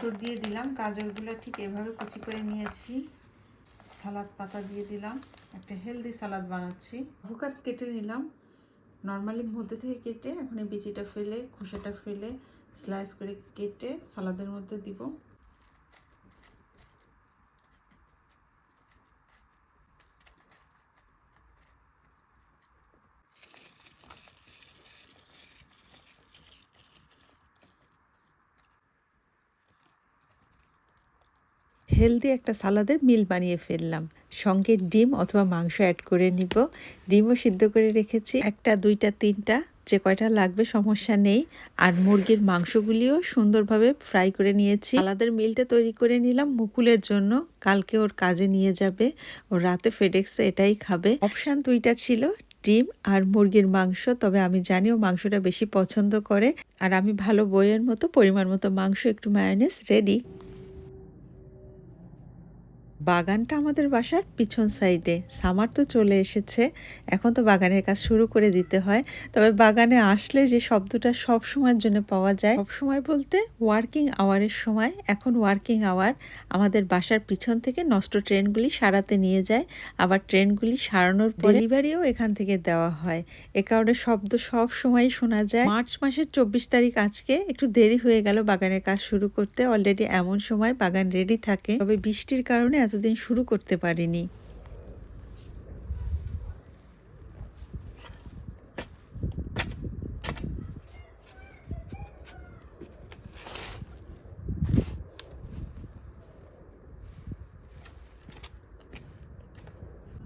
গাজর দিয়ে দিলাম। গাজরগুলো ঠিক এভাবে কুচি করে নিয়েছি। সালাদ পাতা দিয়ে দিলাম। একটা হেলদি সালাদ বানাচ্ছি। ভুকাত কেটে নিলাম। নর্মালি মধ্যে থেকে কেটে এখন এই বিচিটা ফেলে খোসাটা ফেলে স্লাইস করে কেটে সালাদের মধ্যে দিব। হেলদি একটা সালাদের মিল বানিয়ে ফেললাম। সঙ্গে ডিম অথবা মাংস অ্যাড করে নিব। ডিমও সিদ্ধ করে রেখেছি। একটা, দুইটা, তিনটা, যে কয়টা লাগবে সমস্যা নেই। আর মুরগির মাংসগুলিও সুন্দরভাবে ফ্রাই করে নিয়েছি। সালাদের মিলটা তৈরি করে নিলাম মুকুলের জন্য। কালকে ওর কাজে নিয়ে যাবে। ও রাতে ফেডেক্সে এটাই খাবে। অপশান দুইটা ছিল, ডিম আর মুরগির মাংস। তবে আমি জানি ও মাংসটা বেশি পছন্দ করে। আর আমি ভালো বইয়ের মতো, পরিমাণ মতো মাংস একটু মায়োনেস রেডি বাগানটা আমাদের বাসার পিছন সাইডে। সামার তো চলে এসেছে। এখন তো বাগানের কাজ শুরু করে দিতে হয়। তবে বাগানে আসলে যে শব্দটা সব সময়ের জন্য পাওয়া যায়, সব সময় বলতে ওয়ার্কিং আওয়ারের সময়। এখন ওয়ার্কিং আওয়ার আমাদের বাসার পিছন থেকে নষ্ট ট্রেনগুলি সারাতে নিয়ে যায়। আবার ট্রেনগুলি সারানোর ডেলিভারিও এখান থেকে দেওয়া হয়। এ কারণে শব্দ সব সময় শোনা যায়। মার্চ মাসের চব্বিশ তারিখ আজকে একটু দেরি হয়ে গেল বাগানের কাজ শুরু করতে। অলরেডি এমন সময় বাগান রেডি থাকে। তবে বৃষ্টির কারণে এতদিন শুরু করতে পারিনি।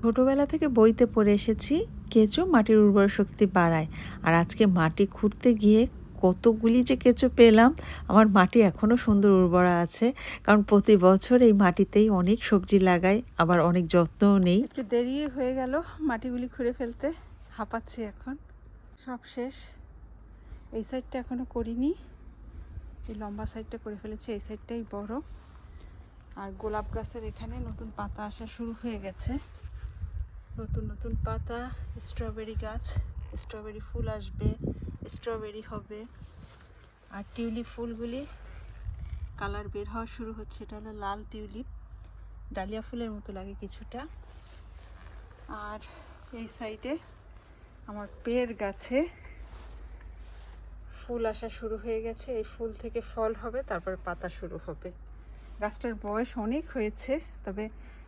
ছোটোবেলা থেকে বইতে পড়ে এসেছি, কেঁচো মাটির উর্বর শক্তি বাড়ায়, আর আজকে মাটি খুঁড়তে গিয়ে কতগুলি যে কেঁচো পেলাম, আমার মাটি এখনও সুন্দর উর্বরা আছে। কারণ প্রতি বছর এই মাটিতেই অনেক সবজি লাগাই, আবার অনেক যত্নও নেই। একটু দেরি হয়ে গেল মাটিগুলি খুঁড়ে ফেলতে, হাঁপাচ্ছি এখন। সব শেষ। এই সাইডটা এখনও করিনি। এই লম্বা সাইডটা করে ফেলেছি, এই সাইডটাই বড়। আর গোলাপ গাছের এখানে নতুন পাতা আসা শুরু হয়ে গেছে। নতুন নতুন পাতা, স্ট্রবেরি গাছ, স্ট্রবেরি ফুল আসবে। স্ট্রবেরি হবে। আর টিউলিপ ফুলগুলি কালার বের হওয়া শুরু হচ্ছে। এটা হলো লাল টিউলিপ। ডালিয়া ফুলের মতো লাগে কিছুটা। আর এই সাইডে আমার পের গাছে ফুল আসা শুরু হয়ে গেছে। এই ফুল থেকে ফল হবে, তারপর পাতা শুরু হবে। গাছটার বয়স অনেক হয়েছে, তবে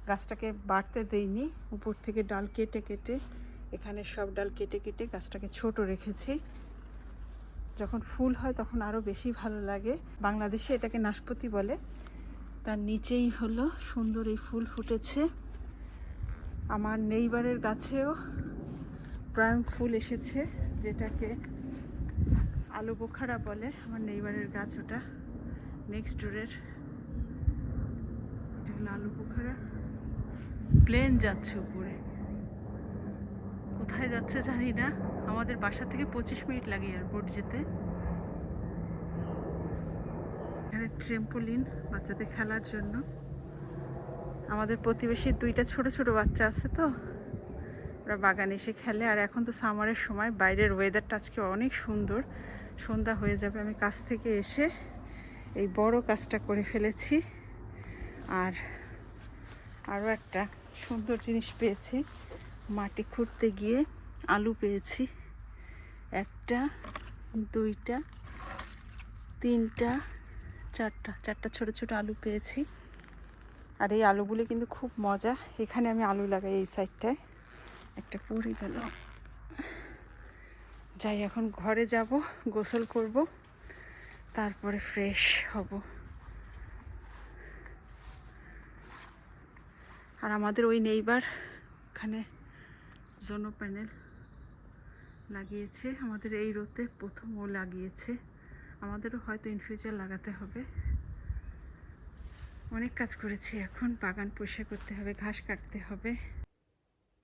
গাছটাকে বাড়তে দেইনি। উপর থেকে ডাল কেটে কেটে এখানে সব ডাল কেটে কেটে গাছটাকে ছোট রেখেছি। যখন ফুল হয় তখন আরও বেশি ভালো লাগে। বাংলাদেশে এটাকে নাশপতি বলে। তার নিচেই হলো সুন্দর এই ফুল ফুটেছে। আমার নেইবারের গাছেও প্রায় ফুল এসেছে, যেটাকে আলু বোখারা বলে। আমার নেইবারের গাছ ওটা। নেক্সট ডোরের এটা হলো আলু বোখারা। প্লেন যাচ্ছে উপরে। কোথায় যাচ্ছে জানি না। আমাদের বাসা থেকে পঁচিশ মিনিট লাগে এয়ারপোর্ট যেতে। এখানে ট্রেম্পোলিন বাচ্চাদের খেলার জন্য। আমাদের প্রতিবেশীর দুইটা ছোট ছোট বাচ্চা আছে তো। ওরা বাগানে এসে খেলে। আর এখন তো সামারের সময়। বাইরের ওয়েদারটা আজকে অনেক সুন্দর। সন্ধ্যা হয়ে যাবে। আমি কাছ থেকে এসে এই বড় কাজটা করে ফেলেছি। আর আরও একটা সুন্দর জিনিস পেয়েছি। মাটি খুঁড়তে গিয়ে আলু পেয়েছি। একটা, দুইটা, তিনটা, চারটা চারটা ছোট ছোট আলু পেয়েছি। আর এই আলুগুলি কিন্তু খুব মজা। এখানে আমি আলু লাগাই এই সাইডটায়। একটা পড়ে গেল। যাই, এখন ঘরে যাব, গোসল করব, তারপরে ফ্রেশ হব। আর আমাদের ওই নেইবার ওখানে জোনো প্যানেল লাগিয়েছে। আমাদের এই রোতে প্রথম ও লাগিয়েছে। আমাদেরও হয়তো ইন ফিউচার লাগাতে হবে। অনেক কাজ করেছি এখন। বাগান পরিষ্কার করতে হবে, ঘাস কাটতে হবে।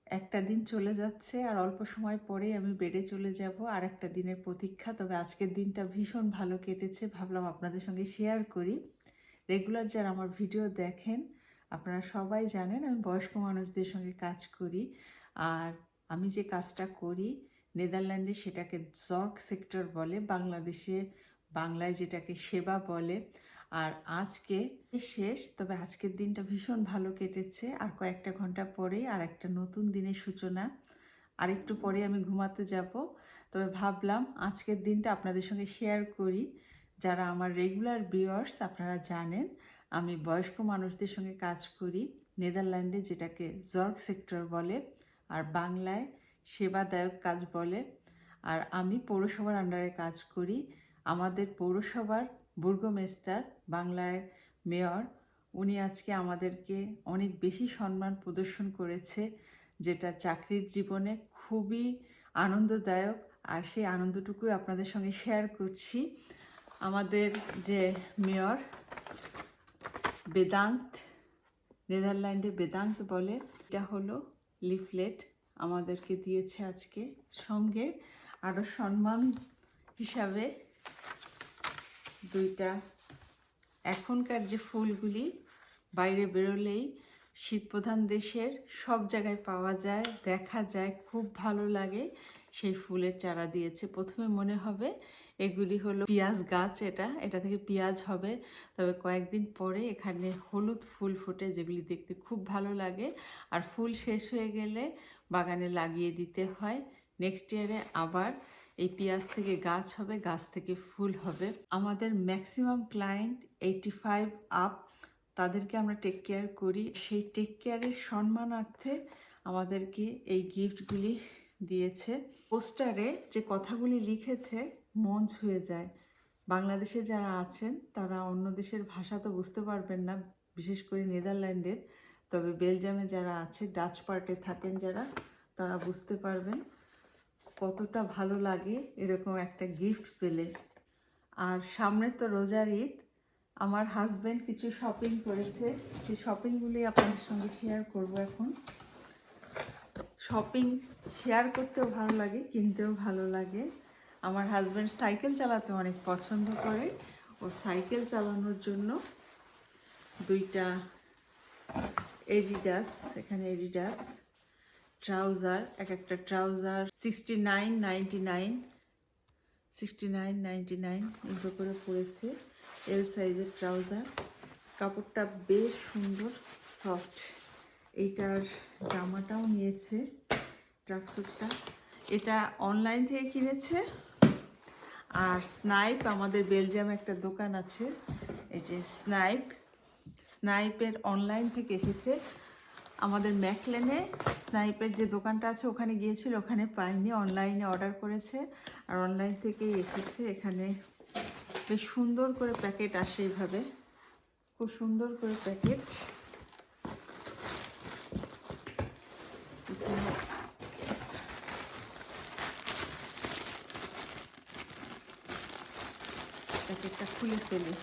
একটা দিন চলে যাচ্ছে আর অল্প সময় পরেই আমি বেডে চলে যাব। আর একটা দিনের প্রতীক্ষা। তবে আজকের দিনটা ভীষণ ভালো কেটেছে। ভাবলাম আপনাদের সঙ্গে শেয়ার করি। রেগুলার যারা আমার ভিডিও দেখেন, আপনারা সবাই জানেন আমি বয়স্ক মানুষদের সঙ্গে কাজ করি। আর আমি যে কাজটা করি, নেদারল্যান্ডে সেটাকে জর্ক সেক্টর বলে, বাংলাদেশে, বাংলায় যেটাকে সেবা বলে। আর আজকে শেষ, তবে আজকের দিনটা ভীষণ ভালো কেটেছে। আর কয়েকটা ঘণ্টা পরে আর একটা নতুন দিনের সূচনা। আর একটু পরে আমি ঘুমাতে যাব। তবে ভাবলাম আজকের দিনটা আপনাদের সঙ্গে শেয়ার করি। যারা আমার রেগুলার ভিউয়ার্স, আপনারা জানেন, আমি বয়স্ক মানুষদের সঙ্গে কাজ করি। নেদারল্যান্ডে যেটাকে জর্গ সেক্টর বলে আর বাংলায় সেবাদায়ক কাজ বলে। আর আমি পৌরসভার আন্ডারে কাজ করি। আমাদের পৌরসভার বুর্গমেস্টার, বাংলায় মেয়র, উনি আজকে আমাদেরকে অনেক বেশি সম্মান প্রদর্শন করেছে, যেটা চাকরির জীবনে খুবই আনন্দদায়ক। আর সেই আনন্দটুকুই আপনাদের সঙ্গে শেয়ার করছি। আমাদের যে মেয়র, বেদান্ত নেদারল্যান্ডে বেদান্ত বলে, এটা হলো লিফলেট আমাদেরকে দিয়েছে আজকে সঙ্গে। আরও সম্মান হিসাবে দুইটা। এখনকার যে ফুলগুলি বাইরে বেরোলেই শীতপ্রধান দেশের সব জায়গায় পাওয়া যায়, দেখা যায়, খুব ভালো লাগে। সেই ফুলের চারা দিয়েছে। প্রথমে মনে হবে এগুলি হলো পেঁয়াজ গাছ এটা এটা থেকে পেঁয়াজ হবে। তবে কয়েকদিন পরে এখানে হলুদ ফুল ফোটে, যেগুলি দেখতে খুব ভালো লাগে। আর ফুল শেষ হয়ে গেলে বাগানে লাগিয়ে দিতে হয়। নেক্সট ইয়ারে আবার এই পেঁয়াজ থেকে গাছ হবে, গাছ থেকে ফুল হবে। আমাদের maximum client eighty five up তাদেরকে আমরা টেক কেয়ার করি। সেই টেক কেয়ারের সম্মানার্থে আমাদেরকে এই গিফটগুলি দিয়েছে। পোস্টারে যে কথাগুলি লিখেছে, মন ছুঁয়ে যায়। বাংলাদেশে যারা আছেন, তারা অন্য দেশের ভাষা তো বুঝতে পারবেন না, বিশেষ করে নেদারল্যান্ডের। তবে বেলজিয়ামে যারা আছে ডাচ পার্টে থাকেন যারা, তারা বুঝতে পারবেন কতটা ভালো লাগে এরকম একটা গিফট পেলে। আর সামনে তো রোজার ঈদ আমার হাজব্যান্ড কিছু শপিং করেছে। সেই শপিংগুলি আপনাদের সঙ্গে শেয়ার করব এখন। শপিং শেয়ার করতেও ভালো লাগে, কিনতেও ভালো লাগে। আমার হাজব্যান্ড সাইকেল চালাতে অনেক পছন্দ করে। ও সাইকেল চালানোর জন্য দুইটা এডিডাস এখানে এডিডাস ট্রাউজার এক একটা trouser sixty nine ninety nine sixty nine ninety nine এগুলো করে পড়েছে। এল সাইজের ট্রাউজার কাপড়টা বেশ সুন্দর সফট এইটার জামাটাও নিয়েছে ট্রাকসুটটা এটা অনলাইন থেকে কিনেছে। আর স্নাইপ আমাদের বেলজিয়ামে একটা দোকান আছে। এই যে স্নাইপ স্নাইপের অনলাইন থেকে এসেছে। আমাদের ম্যাকলেনে স্নাইপের যে দোকানটা আছে, ওখানে গিয়েছিল, ওখানে পাইনি অনলাইনে অর্ডার করেছে। আর অনলাইন থেকেই এসেছে, এখানে বেশ সুন্দর করে প্যাকেট আসে এইভাবে খুব সুন্দর করে প্যাকেট। প্যাকেটটা খুলে ফেলি।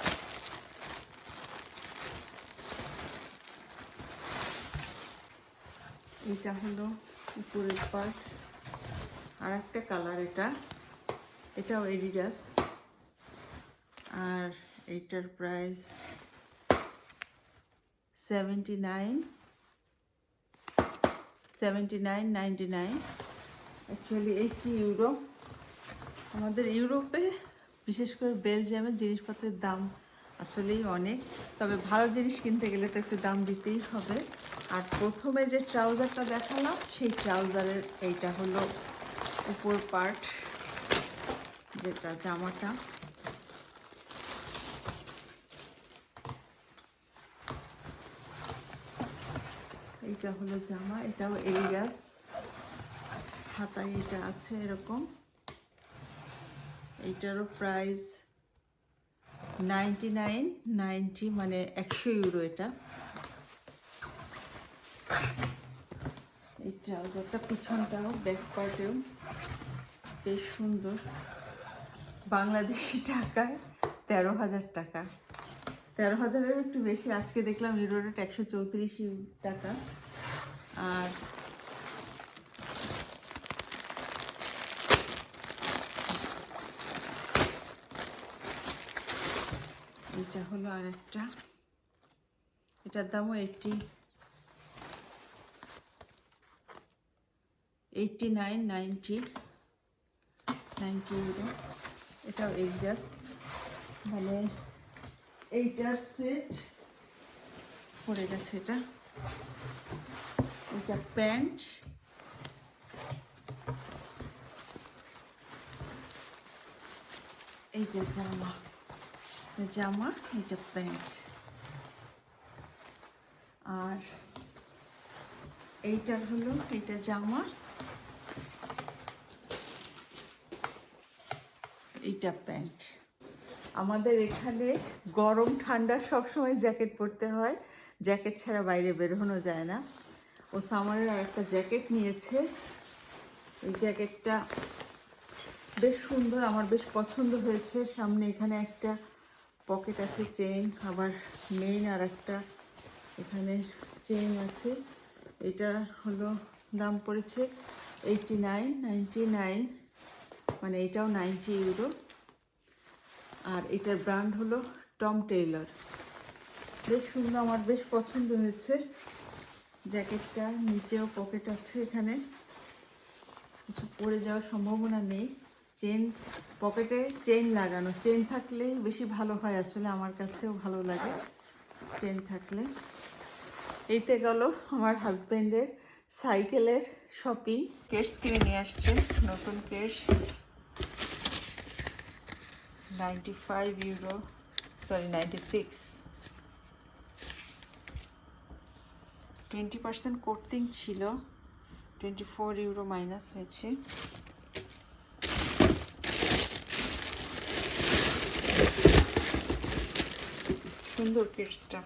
এটা হলো উপরের পার্ট আর একটা কালার এটা। এটাও এডিডাস আর এইটার price seventy nine seventy nine ninety nine actually eighty euro আমাদের ইউরোপে, বিশেষ করে বেলজিয়ামের জিনিসপত্রের দাম আসলেই অনেক। তবে ভালো জিনিস কিনতে গেলে তো একটু দাম দিতেই হবে। আর প্রথমে যে ট্রাউজারটা দেখালাম, সেই ট্রাউজারের এইটা হলো উপর পার্ট যেটা জামাটা। এইটা হলো জামা, এটাও এরিয়াস হাতায় এটা আছে এরকম। এইটারও প্রাইস নাইনটি নাইন নাইনটি মানে একশো ইউরো এটা। এই ট্রাউজারটা পিছনটাও ব্যাক পার্টেও বেশ সুন্দর। বাংলাদেশি টাকায় তেরো হাজার টাকা। তেরো হাজারের একটু বেশি। আজকে দেখলাম ইউরো একশো চৌত্রিশ টাকা। আর এটা হলো আর একটা। এটার দামও eighty eighty nine ninety ninety euro এটাও এক্সাস মানে এইটার সেট পড়ে গেছে এটা। এটা প্যান্ট। এইটা জামা। জামা এটা প্যান্ট। আর এইটার হলো, এইটা জামা। এইটা প্যান্ট। আমাদের এখানে গরম, ঠান্ডা সবসময় জ্যাকেট পরতে হয়। জ্যাকেট ছাড়া বাইরে বেরোনো যায় না। ও সামারের আর একটা জ্যাকেট নিয়েছে। এই জ্যাকেটটা বেশ সুন্দর, আমার বেশ পছন্দ হয়েছে। সামনে এখানে একটা পকেট আছে, চেইন, আবার মেইন আর একটা এখানে চেইন আছে। এটা হলো দাম পড়েছে এইটি নাইন নাইনটি নাইন মানে এটাও নাইনটি ইউরো আর এটার ব্র্যান্ড হলো টম টেইলর বেশ সুন্দর, আমার বেশ পছন্দ হয়েছে। জ্যাকেটটা নিচেও পকেট আছে এখানে। কিছু পরে যাওয়ার সম্ভাবনা নেই। চেন পকেটে চেন লাগানো। চেন থাকলে বেশি ভালো হয় আসলে, আমার কাছেও ভালো লাগে চেন থাকলে। এইতে গেল আমার হাজব্যান্ডের সাইকেলের শপিং কেটস কিনে নিয়ে আসছে নতুন Keats ninety five euro sorry ninety six twenty percent courting ছিল টোয়েন্টি ফোর ইউরো মাইনাস হয়েছে। সুন্দর কেটসটা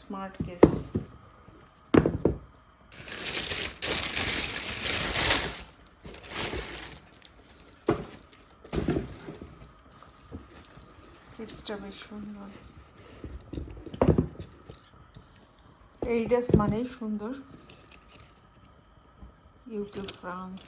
স্মার্ট কেস বেশ সুন্দর এইডাস মানেই সুন্দর ইউটিউব ফ্রান্স